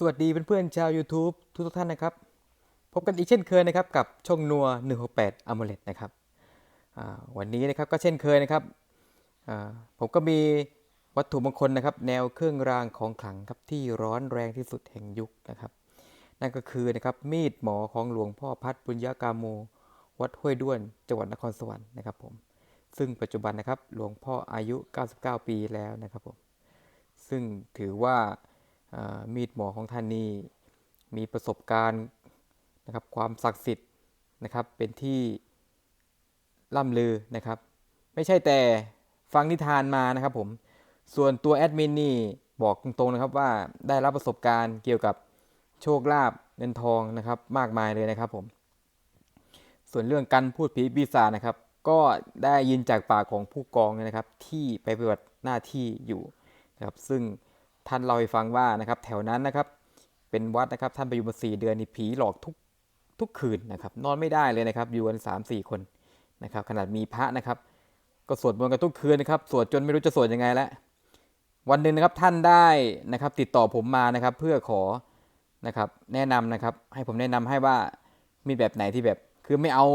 สวัสดีเพื่อนๆชาว YouTube ทุกท่านนะครับ พบกันอีกเช่นเคยนะครับกับช่องนัว 168 a m u l e t นะครับวันนี้นะครับก็เช่นเคยนะครับผมก็มีวัตถุมงคลนะครับ แนวเครื่องรางของขลังครับที่ร้อนแรงที่สุดแห่งยุคนะครับ นั่นก็คือนะครับมีดหมอของหลวงพ่อพัดปุญญากาโม วัดห้วยด้วนจังหวัดนครสวรรค์นะครับผมซึ่งปัจจุบันนะครับหลวงพ่ออายุ 99 ปีแล้วนะครับผมซึ่งถือว่า มีดหมอของท่านนี้มีประสบการณ์นะครับความศักดิ์สิทธิ์นะครับเป็นที่ล่ำลือนะครับ ไม่ใช่แต่ฟังนิทานมานะครับผมส่วนตัวแอดมินนี่บอกตรงๆนะครับว่าได้รับประสบการณ์เกี่ยวกับโชคลาภเงินทองนะครับมากมายเลยนะครับผม ส่วนเรื่องการพูดผีปีศาจนะครับ ก็ได้ยินจากปากของผู้กองนะครับ ที่ไปปฏิบัติหน้าที่อยู่นะครับ ซึ่ง ท่านเล่าให้ฟังว่านะครับแถวนั้นนะครับเป็นวัดนะครับท่านไปอยู่มาสี่เดือนนี่ผีหลอกทุกทุกคืนนะครับนอนไม่ได้เลยนะครับอยู่กันสามสี่คนนะครับขนาดมีพระนะครับก็สวดมนต์กันทุกคืนนะครับสวดจนไม่รู้จะสวดยังไงแล้ววันหนึ่งนะครับท่านได้นะครับติดต่อผมมานะครับเพื่อขอนะครับแนะนำนะครับให้ผมแนะนำให้ว่ามีแบบไหนที่แบบคือไม่เอา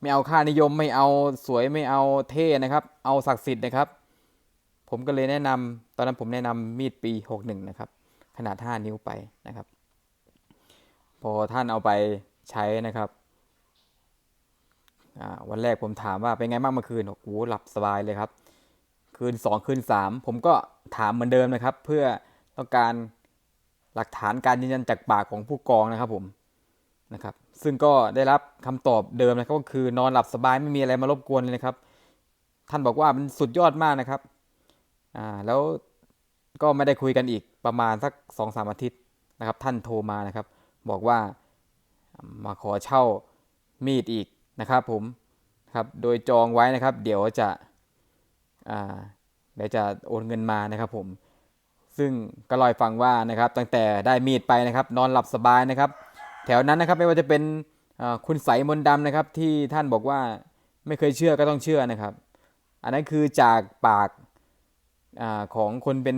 ไม่เอาค่านิยมไม่เอาสวยไม่เอาเท่นะครับ เอาศักดิ์สิทธิ์นะครับ ผมก็เลยแนะนำตอนนั้นผมแนะนำมีดปี 61 นะครับ ขนาด 5 นิ้วไปนะครับ พอท่านเอาไปใช้นะครับอ่าวันแรกผมถามว่าเป็นไงบ้างเมื่อคืนโอ้โหหลับสบายเลยครับ คืน 2 คืน 3 ผมก็ถามเหมือนเดิมนะครับ เพื่อต้องการหลักฐานการยืนยันจากปากของผู้กองนะครับผมนะครับ ซึ่งก็ได้รับคำตอบเดิมนะครับก็คือนอนหลับสบายไม่มีอะไรมารบกวนเลยนะครับ ท่านบอกว่ามันสุดยอดมากนะครับ อ่าแล้วก็ไม่ได้คุยกันอีกประมาณสักสองสามอาทิตย์นะครับ ท่านโทรมานะครับ บอกว่ามาขอเช่ามีดอีกนะครับผมครับโดยจองไว้นะครับ เดี๋ยวจะอ่าเดี๋ยวจะโอนเงินมานะครับผมซึ่งก็ลอยฟังว่านะครับ ตั้งแต่ได้มีดไปนะครับ นอนหลับสบายนะครับ แถวนั้นนะครับไม่ว่าจะเป็นอ่อคุณใสมนดำนะครับ ที่ท่านบอกว่าไม่เคยเชื่อก็ต้องเชื่อนะครับ อันนั้นคือจากปาก อของคนเป็น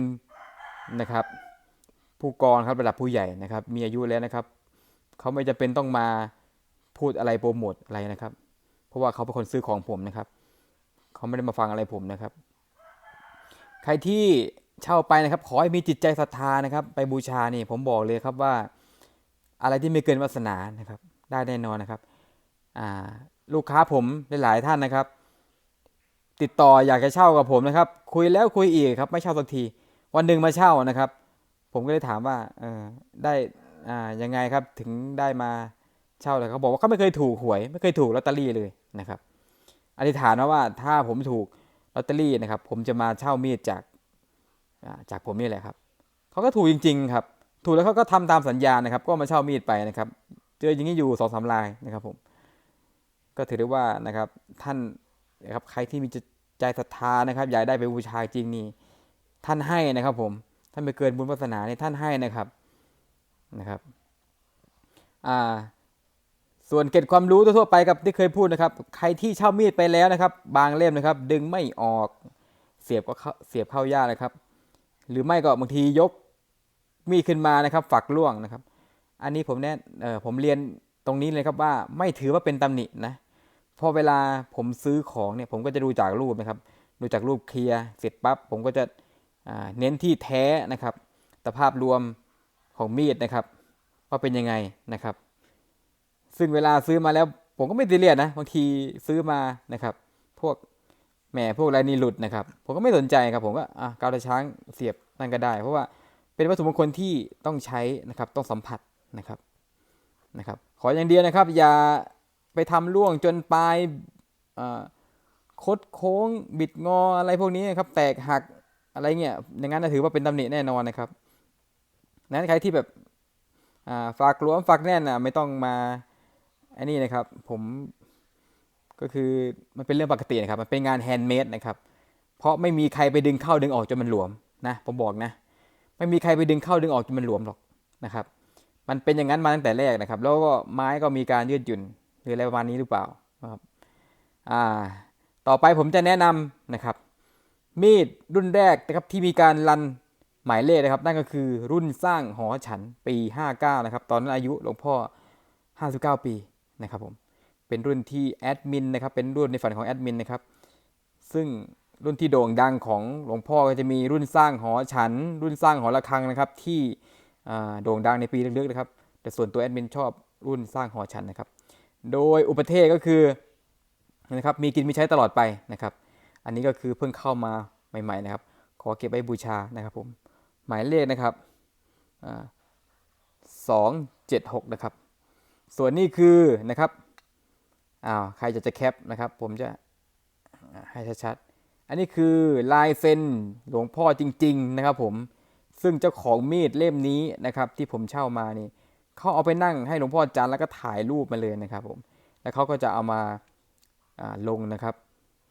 นะครับผู้กองครับระดับผู้ใหญ่นะครับ มีอายุแล้วนะครับเขาไม่จะเป็นต้องมาพูดอะไรโปรโมทอะไรนะครับ เพราะว่าเขาเป็นคนซื้อของผมนะครับเขาไม่ได้มาฟังอะไรผมนะครับ ใครที่เช่าไปนะครับ ขอให้มีจิตใจศรัทธานะครับ ไปบูชานี่ผมบอกเลยครับว่า อะไรที่ไม่เกินวาสนานะครับ ได้แน่นอนนะครับลูกค้าผมหลายๆท่านนะครับ ติดต่ออยากจะเช่ากับผมนะครับ คุยแล้วคุยอีกครับ ไม่เช่าสักที วันหนึ่งมาเช่านะครับ ผมก็เลยถามว่าเออได้อ่ายังไงครับถึงได้มาเช่าเลยเขาบอกว่าเขาไม่เคยถูกหวย ไม่เคยถูกลอตเตอรี่เลยนะครับอธิษฐานว่าถ้าผมถูกลอตเตอรี่นะครับ ผมจะมาเช่ามีดจากจากผมนี่แหละครับเขาก็ถูกจริง ๆ ครับ ถูกแล้วเขาก็ทำตามสัญญานะครับ ก็มาเช่ามีดไปนะครับ เจออย่างนี้อยู่สองสามลายนะครับผมก็ถือได้ว่านะครับท่าน นะครับใครที่มีใจศรัทธานะครับอยากได้ไปบูชาจริงนี่ท่านให้นะครับผมท่านไปเกินบุญวาสนาเนี่ยท่านให้นะครับนะครับอ่าส่วนเกร็ดความรู้ทั่วไปกับที่เคยพูดนะครับ ใครที่เช่ามีดไปแล้วนะครับ บางเล่มนะครับ ดึงไม่ออกเสียบก็เสียบเข้ายากนะครับ หรือไม่ก็บางทียกมีดขึ้นมานะครับ ฝักล่วงนะครับ อันนี้ผมแนะเอ่อผมเรียนตรงนี้เลยครับว่าไม่ถือว่าเป็นตำหนินะเพราะเวลาผมซื้อของเนี่ยผมก็จะดูจากรูปนะครับ ดูจากรูปเคลียร์เสร็จปั๊บผมก็จะเน้นที่แท้นะครับแต่ภาพรวมของมีดนะครับว่าเป็นยังไงนะครับ ซึ่งเวลาซื้อมาแล้วผมก็ไม่ตีเรียสนะบางทีซื้อมานะครับ พวกแหมพวกไรนี่หลุดนะครับ ผมก็ไม่สนใจครับ ผมก็อะกาวตาช้างเสียบนั่นก็ได้ เพราะว่าเป็นวัตถุมงคลที่ต้องใช้นะครับต้องสัมผัสนะครับนะครับ ขออย่างเดียวนะครับ อย่า ไปทำล่วงจนปลายคดโค้งบิดงออะไรพวกนี้นครับ แตกหักอะไรเงี้ยอย่างนั้นถือว่าเป็นตำหนิแน่นอนนะครับนั้นใครที่แบบฝากหลวมฝากแน่นอะไม่ต้องมาอันนี้นะครับ ผมก็คือมันเป็นเรื่องปกตินะครับ มันเป็นงานแฮนด์เมดนะครับ เพราะไม่มีใครไปดึงเข้าดึงออกจนมันหลวมนะผมบอกนะ ไม่มีใครไปดึงเข้าดึงออกจนมันหลวมหรอกนะครับ มันเป็นอย่างนั้นมาตั้งแต่แรกนะครับ แล้วก็ไม้ก็มีการยืดหยุ่น หรืออะไรประมาณนี้หรือเปล่านะครับอ่าต่อไปผมจะแนะนำนะครับ มีดรุ่นแรกนะครับที่มีการรันหมายเลขนะครับ นั่นก็คือรุ่นสร้างหอฉันปี 59 นะครับ ตอนนั้นอายุหลวงพ่อ 59 ปีนะครับผมเป็นรุ่นที่แอดมินนะครับเป็นรุ่นในฝันของแอดมินนะครับซึ่งรุ่นที่โด่งดังของหลวงพ่อก็จะมีรุ่นสร้างหอฉัน รุ่นสร้างหอระฆังนะครับที่โด่งดังในปีลึกๆนะครับ แต่ส่วนตัวแอดมินชอบรุ่นสร้างหอฉันนะครับ โดยอุปเทศก็คือนะครับมีกินมีใช้ตลอดไปนะครับ อันนี้ก็คือเพิ่งเข้ามาใหม่ๆนะครับ ขอเก็บไว้บูชานะครับผมหมายเลขนะครับสองเจ็ดหกนะครับ ส่วนนี้คือนะครับอ้าวใครจะจะแคปนะครับ ผมจะให้ชัดๆอันนี้คือลายเซ็นหลวงพ่อจริง ๆ นะครับผมซึ่งเจ้าของมีดเล่มนี้นะครับ ที่ผมเช่ามานี่ เขาเอาไปนั่งให้หลวงพ่อจันแล้วก็ถ่ายรูปมาเลยนะครับผมแล้วเขาก็จะเอามาาลงนะครับ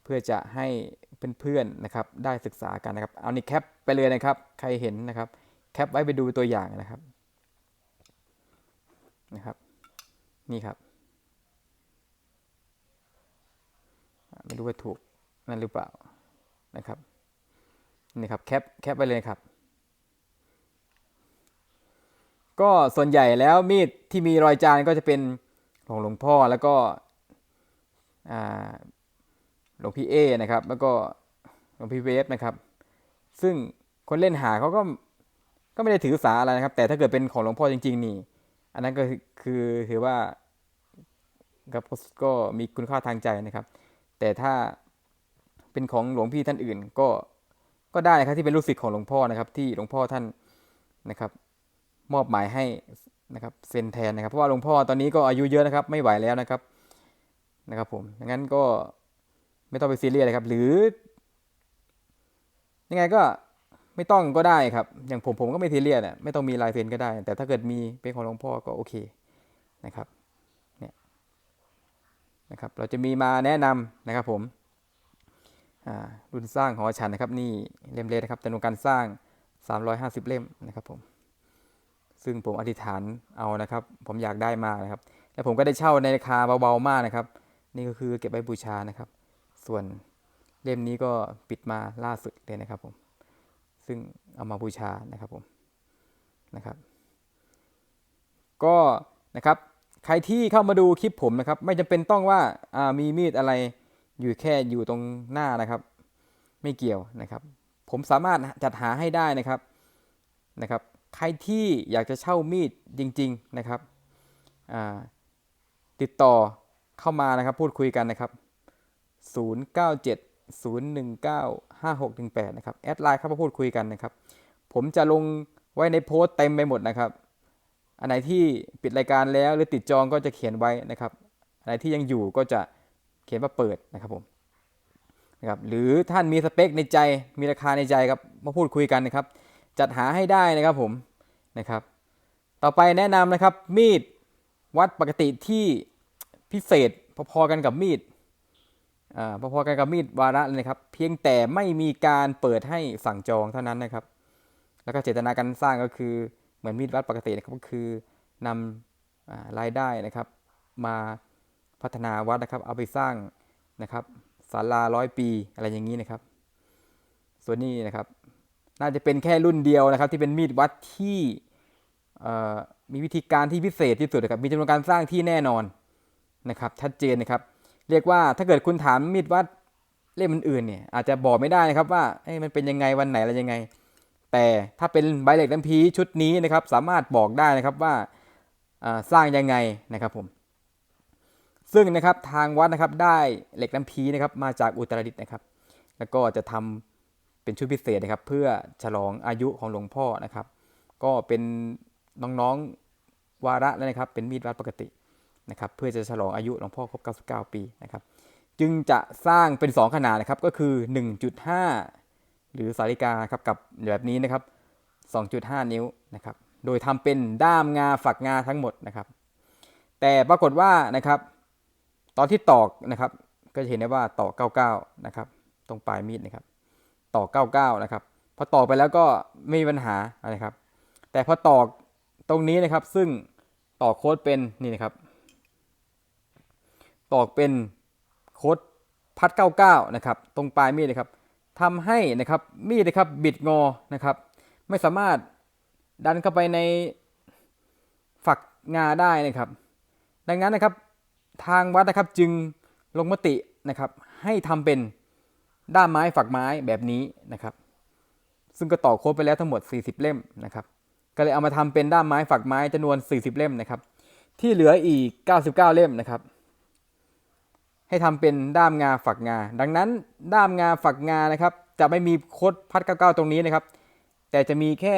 เพื่อจะให้เพื่อนๆนะครับได้ศึกษากันนะครับ เอานี่แคปไปเลยนะครับ ใครเห็นนะครับ แคปไว้ไปดูตัวอย่างนะครับนะครับนี่ครับ ไม่รู้ว่าถูกนั่นหรือเปล่านะครับนี่ครับแคปแคปไปเลยครับ ก็ส่วนใหญ่แล้วมีดที่มีรอยจานก็จะเป็นของหลวงพ่อแล้วก็หลวงพี่เอนะครับ แล้วก็หลวงพี่เวฟนะครับ ซึ่งคนเล่นหาเขาก็ก็ไม่ได้ถือสาอะไรนะครับ แต่ถ้าเกิดเป็นของหลวงพ่อจริง ๆ นี่ อันนั้นก็คือถือว่าก็ก็มีคุณค่าทางใจนะครับ แต่ถ้าเป็นของหลวงพี่ท่านอื่นก็ก็ได้นะครับที่เป็นลูกศิษย์ของหลวงพ่อนะครับ ที่หลวงพ่อท่านนะครับ มอบหมายให้นะครับเซ็นแทนนะครับ เพราะว่าหลวงพ่อตอนนี้ก็อายุเยอะนะครับ ไม่ไหวแล้วนะครับนะครับผมดังนั้นก็ไม่ต้องไปซีเรียสเลยครับ หรือ ยังไงก็ไม่ต้องก็ได้ครับ อย่างผมผมก็ไม่ซีเรียสอะไม่ต้องมีลายเซ็นก็ได้ แต่ถ้าเกิดมีเป็นของหลวงพ่อก็โอเคนะครับเนี่ยนะครับ เราจะมีมาแนะนำนะครับผมรุ่นสร้างหอฉันนะครับ นี่เล่มเล็กนะครับจำนวนการสร้าง 350 เล่มนะครับผม ซึ่งผมอธิษฐานเอานะครับ ผมอยากได้มากนะครับ แล้วผมก็ได้เช่าในราคาเบาๆมากนะครับ นี่ก็คือเก็บไว้บูชานะครับ ส่วนเล่มนี้ก็ปิดมาล่าสุดเลยนะครับผม ซึ่งเอามาบูชานะครับผมนะครับ ก็นะครับใครที่เข้ามาดูคลิปผมนะครับ ไม่จำเป็นต้องว่าอ่ามีมีดอะไรอยู่แค่อยู่ตรงหน้านะครับ ไม่เกี่ยวนะครับ ผมสามารถจัดหาให้ได้นะครับนะครับ ใครที่อยากจะเช่ามีดจริง ๆนะครับติดต่อเข้ามานะครับพูดคุยกันนะครับ 097 019 5618นะครับแอดไลน์เข้ามาพูดคุยกันนะครับ ผมจะลงไว้ในโพสต์เต็มไปหมดนะครับ อันไหนที่ปิดรายการแล้วหรือติดจองก็จะเขียนไว้นะครับ อันไหนที่ยังอยู่ก็จะเขียนว่าเปิดนะครับผมนะครับหรือท่านมีสเปคในใจมีราคาในใจครับมาพูดคุยกันนะครับ จัดหาให้ได้นะครับผมนะครับ ต่อไปแนะนำนะครับมีดวัดปกติที่พิเศษพอๆกันกับมีดอ่าพอๆกันกับมีดวาระเลยนะครับ เพียงแต่ไม่มีการเปิดให้สั่งจองเท่านั้นนะครับ แล้วก็เจตนาการสร้างก็คือเหมือนมีดวัดปกตินะครับก็คือนำอารายได้นะครับ มาพัฒนาวัดนะครับ เอาไปสร้างนะครับศาลาร้อยปีอะไรอย่างนี้นะครับ ส่วนนี้นะครับ น่าจะเป็นแค่รุ่นเดียวนะครับ ที่เป็นมีดวัดที่มีวิธีการที่พิเศษที่สุดนะครับมีจำนวนการสร้างที่แน่นอนนะครับ ชัดเจนนะครับ เรียกว่าถ้าเกิดคุณถามมีดวัดเล่มอื่นๆเนี่ยอาจจะบอกไม่ได้นะครับว่ามันเป็นยังไงวันไหนอะไรยังไง แต่ถ้าเป็นใบเหล็กน้ำพีชุดนี้นะครับ สามารถบอกได้นะครับว่าสร้างยังไงนะครับผมซึ่งนะครับทางวัดนะครับได้เหล็กน้ำพีนะครับมาจากอุตรดิตถ์นะครับ แล้วก็จะทำ เป็นชุดพิเศษนะครับ เพื่อฉลองอายุของหลวงพ่อนะครับ ก็เป็นน้องๆวาระแล้วนะครับ เป็นมีดวัดปกตินะครับ เพื่อจะฉลองอายุหลวงพ่อครบ 99 ปีนะครับ จึงจะสร้างเป็น 2 ขนาดนะครับ ก็คือ 1.5 หรือสาริกาครับกับแบบนี้นะครับ 2.5 นิ้วนะครับ โดยทำเป็นด้ามงาฝักงาทั้งหมดนะครับ แต่ปรากฏว่านะครับ ตอนที่ตอกนะครับ ก็จะเห็นได้ว่าตอก 99 นะครับ ตรงปลายมีดนะครับ ต่อ 99 นะครับ พอตอกไปแล้วก็ไม่มีปัญหาอะไรครับ แต่พอตอกตรงนี้นะครับ ซึ่งตอกโค้ดเป็นนี่นะครับตอกเป็นโค้ดพัด 99 นะครับ ตรงปลายมีดนะครับทำให้นะครับมีดนะครับบิดงอนะครับ ไม่สามารถดันเข้าไปในฝักงาได้นะครับ ดังนั้นนะครับทางวัดนะครับจึงลงมตินะครับให้ทำเป็น ด้ามไม้ฝักไม้แบบนี้นะครับ ซึ่งก็ต่อโค้ดไปแล้วทั้งหมด 40 เล่มนะครับ ก็เลยเอามาทำเป็นด้ามไม้ฝักไม้จำนวน 40 เล่มนะครับ ที่เหลืออีก 99 เล่มนะครับ ให้ทำเป็นด้ามงาฝักงา ดังนั้นด้ามงาฝักงานะครับ จะไม่มีโค้ดพัด 99 ตรงนี้นะครับ แต่จะมีแค่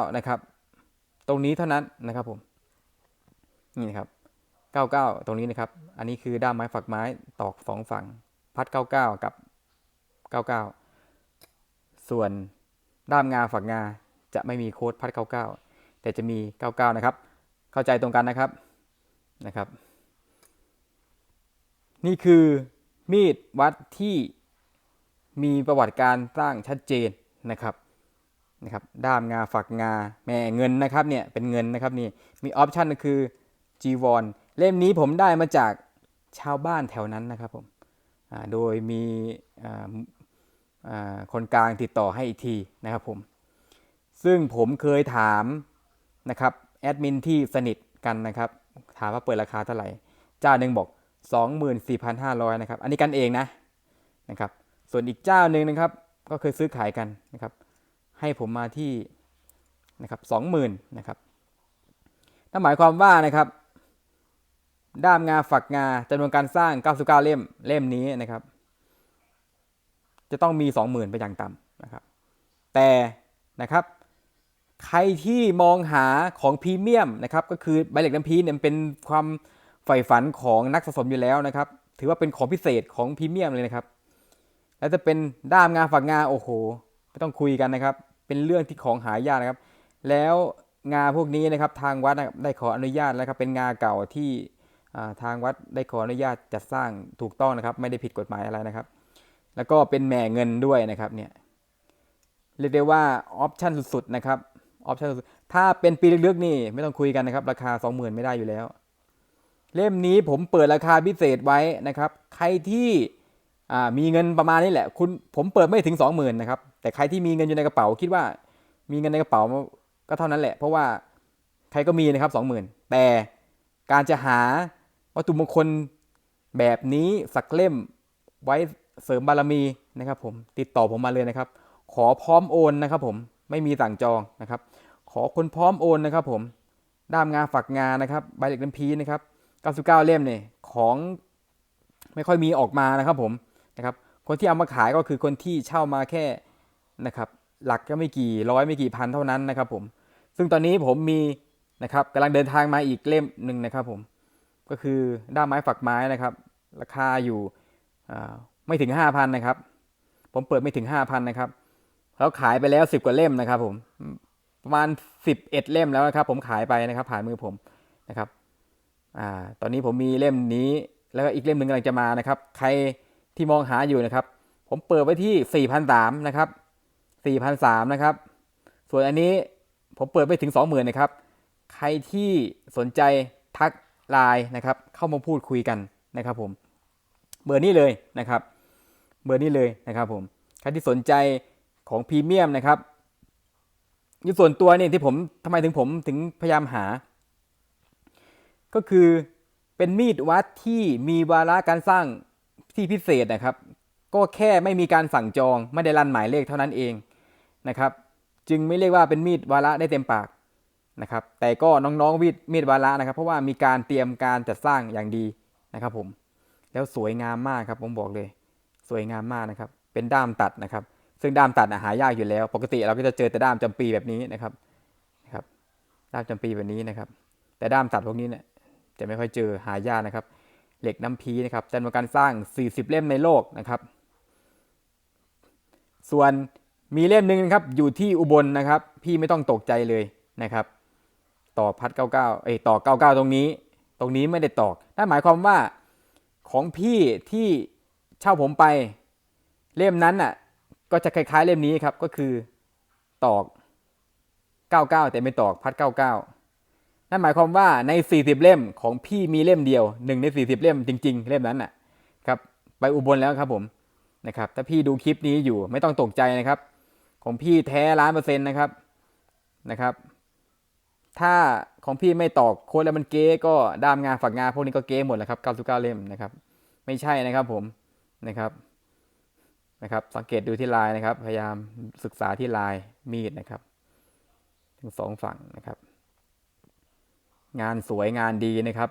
99 นะครับ ตรงนี้เท่านั้นนะครับผม นี่นะครับ 99 ตรงนี้นะครับ อันนี้คือด้ามไม้ฝักไม้ตอกสองฝั่ง พัด 99 กับ 99 ส่วนด้ามงาฝักงาจะไม่มีโค้ดพัด 99 แต่จะมี 99 นะครับ เข้าใจตรงกันนะครับนะครับ นี่คือมีดวัดที่มีประวัติการสร้างชัดเจนนะครับนะครับด้ามงาฝักงาแม่เงินนะครับเนี่ยเป็นเงินนะครับนี่มีออปชันก็คือจีวรเล่มนี้ผมได้มาจากชาวบ้านแถวนั้นนะครับผม โดยมีคนกลางติดต่อให้อีกทีนะครับผม ซึ่งผมเคยถามนะครับแอดมินที่สนิทกันนะครับ ถามว่าเปิดราคาเท่าไหร่เจ้าหนึ่งบอก 24,500นะครับ อันนี้กันเองนะนะครับ ส่วนอีกเจ้าหนึ่งนะครับ ก็เคยซื้อขายกันนะครับ ให้ผมมาที่นะครับ20,000นะครับนั่นหมายความว่านะครับ ด้ามงาฝักงาจำนวนการสร้าง 99 เล่มเล่มนี้นะครับ จะต้องมี 20,000 เป็นอย่างต่ำนะครับ แต่นะครับ ใครที่มองหาของพรีเมียมนะครับ ก็คือใบเหล็กน้ำพีเนี่ยเป็นความใฝ่ฝันของนักสะสมอยู่แล้วนะครับ ถือว่าเป็นของพิเศษของพรีเมียมเลยนะครับ แล้วจะเป็นด้ามงาฝักงาโอ้โหไม่ต้องคุยกันนะครับ เป็นเรื่องที่ของหายากนะครับ แล้วงาพวกนี้นะครับทางวัดนะครับได้ขออนุญาตแล้วครับเป็นงาเก่าที่ ทางวัดได้ขออนุญาตจัดสร้างถูกต้องนะครับ ไม่ได้ผิดกฎหมายอะไรนะครับ แล้วก็เป็นแหม่เงินด้วยนะครับเนี่ยเรียกได้ว่าออปชันสุดๆนะครับออปชันสุดถ้าเป็นปีลึกๆนี่ไม่ต้องคุยกันนะครับ ราคา 20,000 ไม่ได้อยู่แล้ว เล่มนี้ผมเปิดราคาพิเศษไว้นะครับ ใครที่มีเงินประมาณนี้แหละ คุณผมเปิดไม่ถึง 20,000นะครับแต่ใครที่มีเงินอยู่ในกระเป๋าคิดว่า มีเงินในกระเป๋าก็เท่านั้นแหละ เพราะว่าใครก็มีนะครับ20,000แต่การจะหา วัตถุมงคลแบบนี้สักเล่มไว้เสริมบารมีนะครับ ผมติดต่อผมมาเลยนะครับ ขอพร้อมโอนนะครับผมไม่มีสั่งจองนะครับ ขอคนพร้อมโอนนะครับ ผมด้ามงานฝักงานะครับใบเหล็กน้ำพีนะครับ99 เล่มเนี่ยของไม่ค่อยมีออกมานะครับ ผมนะครับ คนที่เอามาขายก็คือคนที่เช่ามาแค่นะครับ หลักก็ไม่กี่ร้อยไม่กี่พันเท่านั้นนะครับ ผม ซึ่งตอนนี้ผมมีนะครับกำลังเดินทางมาอีกเล่มหนึ่งนะครับ ผม ก็คือด้ามไม้ฝักไม้นะครับ ราคาอยู่ไม่ถึง 5,000นะครับ ผมเปิดไม่ถึง 5,000นะครับแล้วขายไปแล้ว 10 กว่าเล่มนะครับ ผมประมาณ 11 เล่มแล้วนะครับ ผมขายไปนะครับ ผ่านมือผมนะครับอ่าตอนนี้ผมมีเล่มนี้ แล้วก็อีกเล่มหนึ่งกำลังจะมานะครับ ใครที่มองหาอยู่นะครับ ผมเปิดไว้ที่ 4,003นะครับ4,003นะครับ ส่วนอันนี้ผมเปิดไปถึง 20,000นะครับ ใครที่สนใจทัก ไลน์นะครับเข้ามาพูดคุยกันนะครับผมเบอร์นี้เลยนะครับเบอร์นี้เลยนะครับผมใครที่สนใจของพรีเมียมนะครับในส่วนตัวเนี่ยที่ผมทำไมถึงผมถึงพยายามหา ก็คือเป็นมีดวัดที่มีวาระการสร้างที่พิเศษนะครับ ก็แค่ไม่มีการสั่งจองไม่ได้รันหมายเลขเท่านั้นเองนะครับ จึงไม่เรียกว่าเป็นมีดวาระได้เต็มปาก นะครับแต่ก็น้องๆมีดมีดวาระนะครับ เพราะว่ามีการเตรียมการจัดสร้างอย่างดีนะครับผมแล้วสวยงามมากครับผมบอกเลย สวยงามมากนะครับ เป็นด้ามตัดนะครับ ซึ่งด้ามตัดหายากอยู่แล้ว ปกติเราก็จะเจอแต่ด้ามจำปีแบบนี้นะครับนะครับ ด้ามจำปีแบบนี้นะครับ แต่ด้ามตัดพวกนี้เนี่ยจะไม่ค่อยเจอหายากนะครับ เหล็กน้ำพีนะครับจำนวนการสร้าง 40 เล่มในโลกนะครับ ส่วนมีเล่มหนึ่งนะครับอยู่ที่อุบลนะครับ พี่ไม่ต้องตกใจเลยนะครับ ต่อพัด 99 เอ้ยต่อ 99 ตรงนี้ ตรงนี้ไม่ได้ตอกนั่นหมายความว่าของพี่ที่เช่าผมไปเล่มนั้นน่ะ ก็จะคล้ายๆเล่มนี้ครับ ก็คือตอก 99 แต่ไม่ตอกพัด 99 นั่นหมายความว่าใน 40 เล่มของพี่มีเล่มเดียวหนึ่งใน 40 เล่มจริง ๆ เล่มนั้นน่ะครับ ไปอุบลแล้วครับผมนะครับ ถ้าพี่ดูคลิปนี้อยู่ไม่ต้องตกใจนะครับ ของพี่แท้ล้านเปอร์เซ็นต์นะครับนะครับ ถ้าของพี่ไม่ตอกโค้ดแล้วมันเก๊ก็ดามงานฝักงานพวกนี้ก็เก๊หมดแล้วครับ99เล่มนะครับ ไม่ใช่นะครับผมนะครับนะครับ สังเกตดูที่ลายนะครับ พยายามศึกษาที่ลายมีดนะครับทั้งสองฝั่งนะครับ งานสวยงานดีนะครับ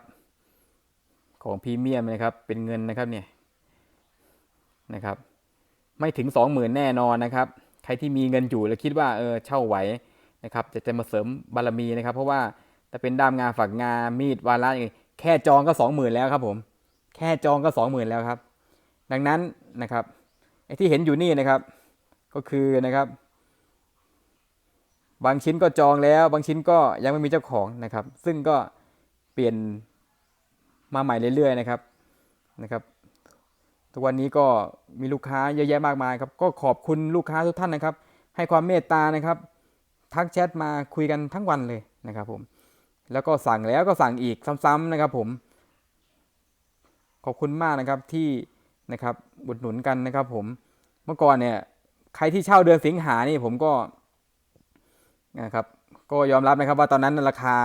ของพรีเมียมนะครับ เป็นเงินนะครับเนี่ยนะครับ ไม่ถึงสองหมื่นแน่นอนนะครับ ใครที่มีเงินอยู่แล้วคิดว่าเออเช่าไหว นะครับจะจะมาเสริมบารมีนะครับ เพราะว่าถ้าเป็นด้ามงาฝักงามีดวาระอย่างงี้แค่จองก็สองหมื่นแล้วครับผม แค่จองก็สองหมื่นแล้วครับ ดังนั้นนะครับไอ้ที่เห็นอยู่นี่นะครับ ก็คือนะครับ บางชิ้นก็จองแล้ว บางชิ้นก็ยังไม่มีเจ้าของนะครับ ซึ่งก็เปลี่ยนมาใหม่เรื่อยๆนะครับนะครับทุกวันนี้ก็มีลูกค้าเยอะแยะมากมายครับ ก็ขอบคุณลูกค้าทุกท่านนะครับ ให้ความเมตตานะครับ ทักแชทมาคุยกันทั้งวันเลยนะครับผม แล้วก็สั่งแล้วก็สั่งอีกซ้ำๆนะครับผม ขอบคุณมากนะครับที่นะครับบุดหนุนกันนะครับผม เมื่อก่อนเนี่ยใครที่เช่าเดือนสิงหานี่ผมก็นะครับก็ยอมรับนะครับว่าตอนนั้นราคา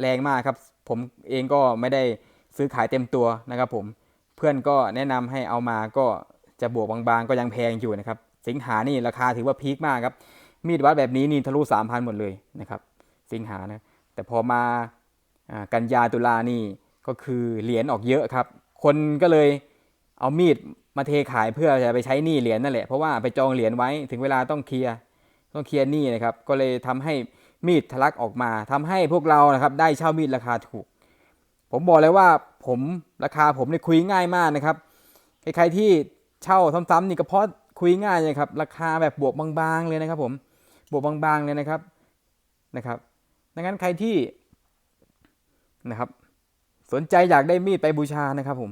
แรงมากครับ ผมเองก็ไม่ได้ซื้อขายเต็มตัวนะครับ ผมเพื่อนก็แนะนำให้เอามาก็จะบวกบางๆ ก็ยังแพงอยู่นะครับ สิงหานี่ราคาถือว่าพีคมากครับ มีดวัดแบบนี้นี่ทะลุสามพันหมดเลยนะครับ สิงหานะ แต่พอมาอ่ากันยาตุลานี่ก็คือเหรียญออกเยอะครับ คนก็เลยเอามีดมาเทขายเพื่อจะไปใช้หนี้เหรียญนั่นแหละเพราะว่าไปจองเหรียญไว้ถึงเวลาต้องเคลียร์ต้องเคลียร์หนี้นะครับ ก็เลยทำให้มีดทะลักออกมาทำให้พวกเรานะครับ ได้เช่ามีดราคาถูก ผมบอกเลยว่าผมราคาผมเนี่ยคุยง่ายมากนะครับใครๆที่เช่าซ้ำๆนี่ก็เพราะคุยง่ายเลยครับราคาแบบบวกบางๆเลยนะครับผม บวกบางๆเลยนะครับนะครับ ดังนั้นใครที่นะครับ สนใจอยากได้มีดไปบูชานะครับผม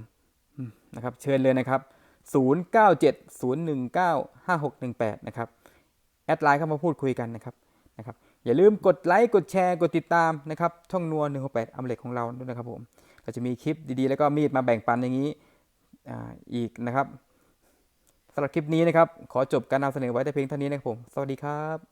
นะครับเชิญเลยนะครับ 0970195618 นะครับ แอดไลน์เข้ามาพูดคุยกันนะครับนะครับ อย่าลืมกดไลค์ กดแชร์ กดติดตามนะครับช่องนัว168อัมเล็กของเราด้วยนะครับผมก็จะมีคลิปดีๆ แล้วก็มีดมาแบ่งปันอย่างนี้อ่าอีกนะครับสำหรับคลิปนี้นะครับ ขอจบการนำเสนอไว้แต่เพียงเท่านี้นะครับผม สวัสดีครับ